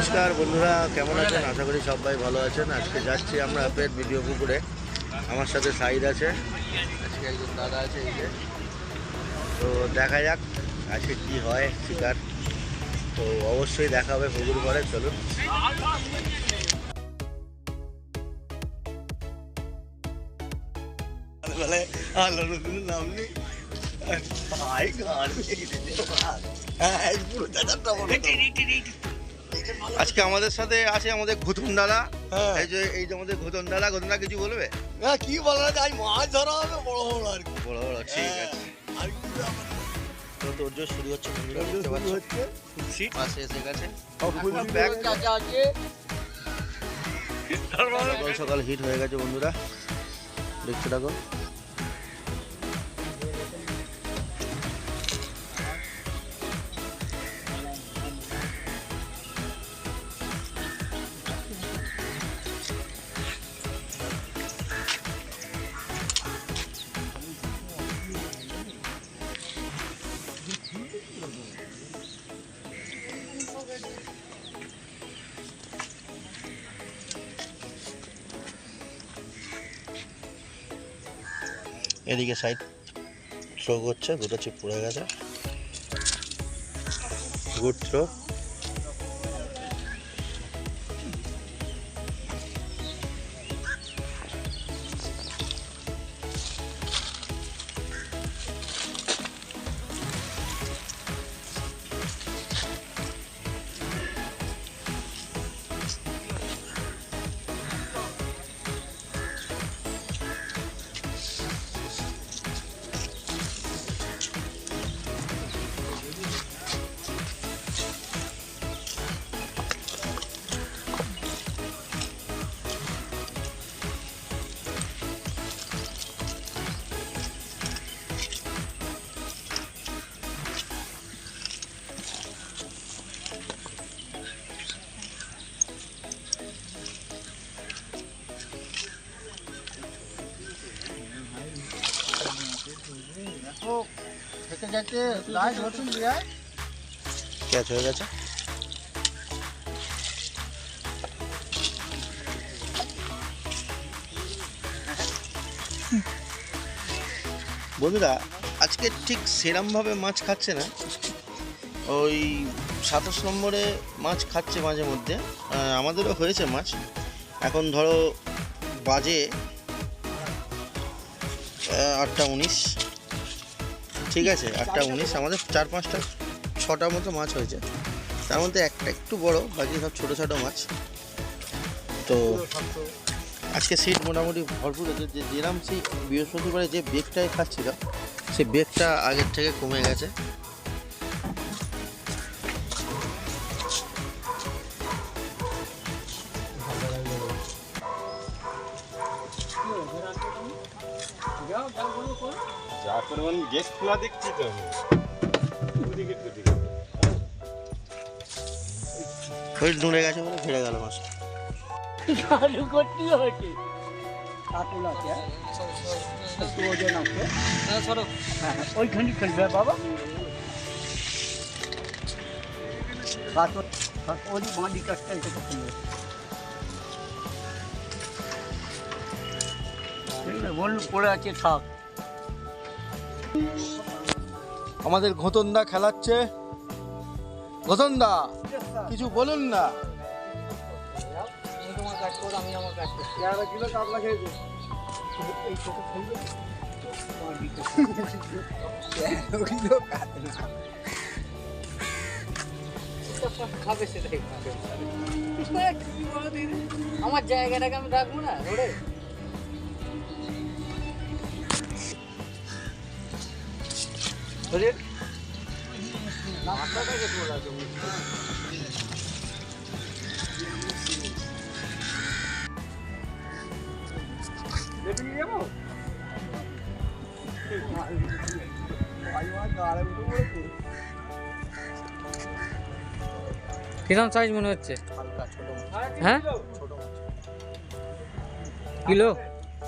নমস্কার বন্ধুরা কেমন আছেন? আশা করি সবাই ভালো আছেন। আজকে যাচ্ছি আমরা পেট ভিডিও পুকুরে। আমার সাথে সাইড আছে। আজকে একজন দাদা আছে এই যে। তো দেখা যাক আজকে কি হয় শিকার। তো অবশ্যই দেখা হবে পুকুর পরে চলুন। নাম নেই। আজকে আমাদের সাথে আছে আমাদের ঘুতুন দাদা। হ্যাঁ। এই যে এই যে আমাদের ঘুতুন দাদা ঘুতুন দাদা কিছু বলবে? না কি বলা যায় আজ মাছ ধরা হবে বড় বড় আর কি। বড় বড় ঠিক হ্যাঁ, আছে। আর? তো তোর জোর শুরু হচ্ছে বন্ধুরা এসে গেছে। ব্যাগ। আছে। সকাল সকাল হিট হয়ে গেছে বন্ধুরা। দেখতে থাকো এদিকে সাইড থ্রো করছে দুটো চিপ পড়ে গেছে। গুড থ্রো ক্যাচ হয়ে গেছে। বন্ধুরা, আজকে ঠিক সেরমভাবে মাছ খাচ্ছে না। ওই সাতাশ নম্বরে মাছ খাচ্ছে মাঝে মধ্যে। আমাদেরও হয়েছে মাছ। এখন ধরো বাজে আটটা উনিশ। ঠিক আছে, আটটা উনিশ, আমাদের চার পাঁচটা, ছটা মতো মাছ হয়েছে। তার মধ্যে একটা একটু বড়, বাকি সব ছোটো ছোটো মাছ। তো আজকে সিট মোটামুটি ভরপুর হয়েছে। যে যেরাম সেই বৃহস্পতিবারে যে বেগটাই খাচ্ছিল সেই বেগটা আগের থেকে কমে গেছে। যা খোলা ওই ডুঁড়ে গেছে বলে ফিরে গেল মাছ চালু করতে হয়েছে কাতুল আছে হ্যাঁ? একটু ওজন আছে। হ্যাঁ হ্যাঁ ওইখানে খেলবে বাবা। কাতুল ওই বাঁধি কাজটা এটা খেলবে বলল পড়ে আছে থাক। আমাদের ঘতনদা খেলাচ্ছে। ঘতনদা কিছু বলুন না। আমার জায়গাটাকে আমি রাখব না ধরে কিরম সাইজ মনে হচ্ছে? হালকা ছোট মাছ। হ্যাঁ? কিলো?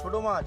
ছোট মাছ।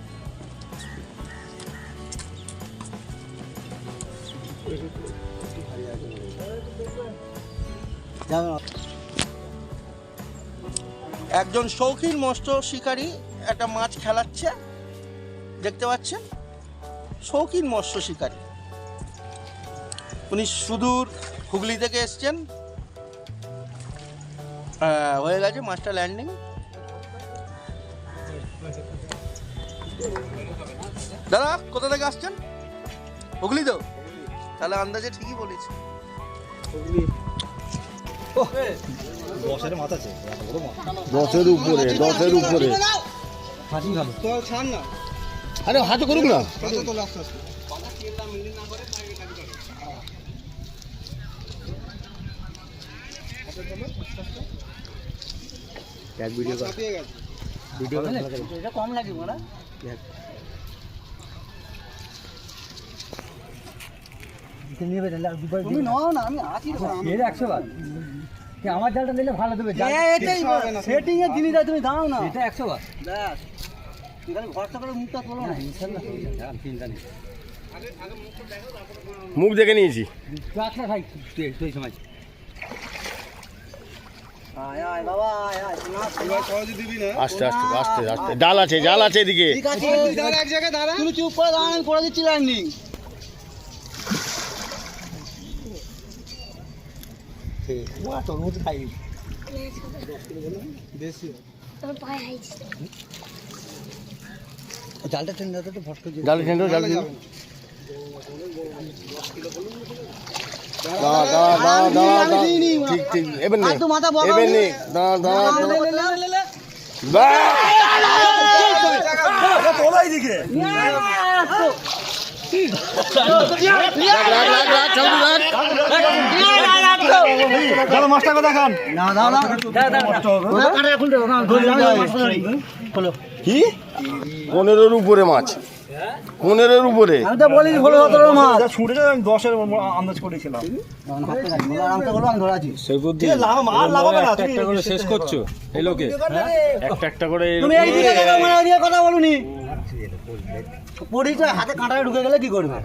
একজন শৌখিন মৎস্য শিকারী একটা মাছ খেলাচ্ছে, দেখতে পাচ্ছেন? শৌখিন মৎস্য শিকারী। উনি সুদূর হুগলি থেকে এসছেন। হয়ে গেছে মাছটা ল্যান্ডিং দাদা, কোথা থেকে আসছেন? হুগলি তো? তাহলে আন্দাজে ঠিকই বলেছি। দশের উপরে দশের উপরে। আরে হাতে করুক না। ভিডিও কর। ভিডিও এটা কম লাগে মোরা তুমি নাও না আমি আছি এর একশো বার। আমার জালটা নিলে ভালো দেবে সেটিং এর জিনিস তুমি দাও না। এটা একশো বার। ব্যাস। তুমি খালি ভরসা করে মুখটা তোলো না। মুখ দেখে নিয়েছি। রাখনা খাই তুই তুই সময় আয় আয় বাবা আয় আয় না। আস্তে আস্তে আস্তে আস্তে। ডাল আছে জাল আছে এদিকে। চুপ করে দাঁড়ান করে দিচ্ছি থেকে তরমুজ খাই। দেশি। জালটা টেনে তো ফট করে জাল টেনে জাল টেনে ঠিক ঠিক। এবার নে এবার নে। দাঁড়া দাঁড়া তোলাই দিকে। রাখ রাখ রাখ রাখ রাখ। না দাও দাও। ওটা কাটা এখন দাও না ধরে দাও কি? পনেরোর উপরে মাছ। পনেরোর উপরে? আমি তো বলি ষোলো সতেরো মাছ। ছুটেছে আমি দশের আন্দাজ করেছিলাম। শেষ করছ এই লোকে। একটা একটা করে তুমি এইদিকে দেখো কথা বলুনি। পরিচয় হাতে কাঁটায় ঢুকে গেলে কি করবে?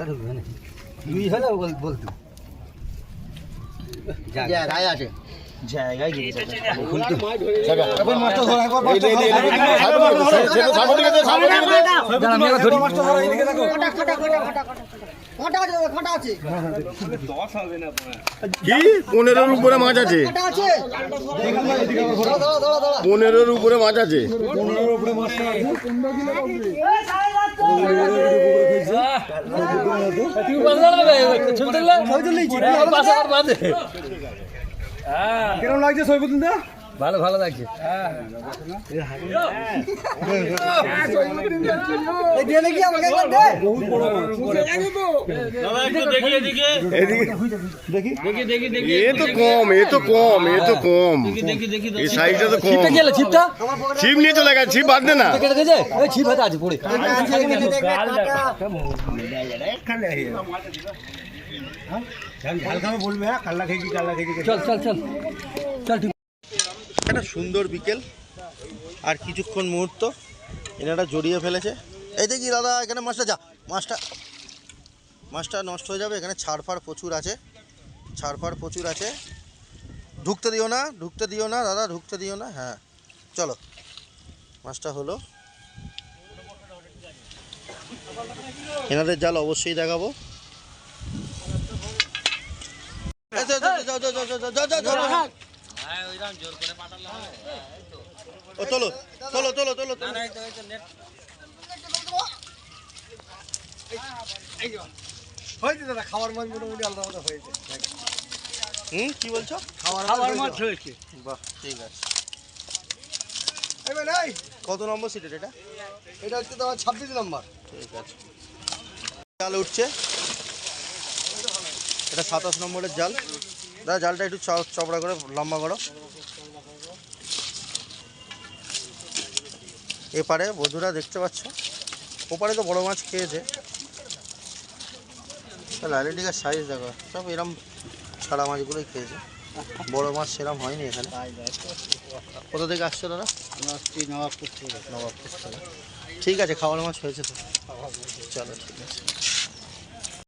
দুই হলে বলতো। 谢谢，他也去。পনেরোর উপরে মাছ আছে পনেরোর উপরে মাছ আছে পনেরোর উপরে মাছ আছে কিরম লাগছে সৈফুদ্দিন দা ভালো ভালো লাগছে এ তো কম এ তো কম এ তো কম এই সাইজটা তো কম ছিপটা ছিপ নিয়ে চলে গেছে ছিপ বাদ দে না ছিপ হাতে আছে পড়ে চল চল চল। চল ঠিক। একটা সুন্দর বিকেল আর কিছুক্ষণ মুহূর্ত এনারা জড়িয়ে ফেলেছে। এই দেখি দাদা এখানে মাছটা যা মাছটা। মাছটা নষ্ট হয়ে যাবে এখানে ছাড় ফাড় প্রচুর আছে। ছাড় ফাড় প্রচুর আছে। ঢুকতে দিও না ঢুকতে দিও না দাদা ঢুকতে দিও না হ্যাঁ। চলো মাছটা হলো। এনাদের জাল অবশ্যই দেখাবো। চলো চলো চলো চলো চলো। হয়েছে দাদা মাছ মোটামুটি আলাদা হয়েছে হুম বলছো হয়েছে বাহ ঠিক আছে কত নম্বর সিটের এটা এটা হচ্ছে তোমার ছাব্বিশ নম্বর ঠিক আছে জাল উঠছে এটা সাতাশ নম্বরের জাল। দাদা জালটা একটু চ- চওড়া করে লম্বা করো। এপারে বধুরা দেখতে পাচ্ছ ওপারে তো বড় মাছ খেয়েছে। লাইলেটিকার সাইজ দেখো সব এরম ছাড়া মাছগুলোই খেয়েছে। বড় মাছ সেরম হয়নি এখানে। কোথা থেকে আসছো দাদা? নবাবপুর থেকে। নবাবপুর থেকে। ঠিক আছে খাওয়ার মাছ হয়েছে তো। চলো ঠিক আছে।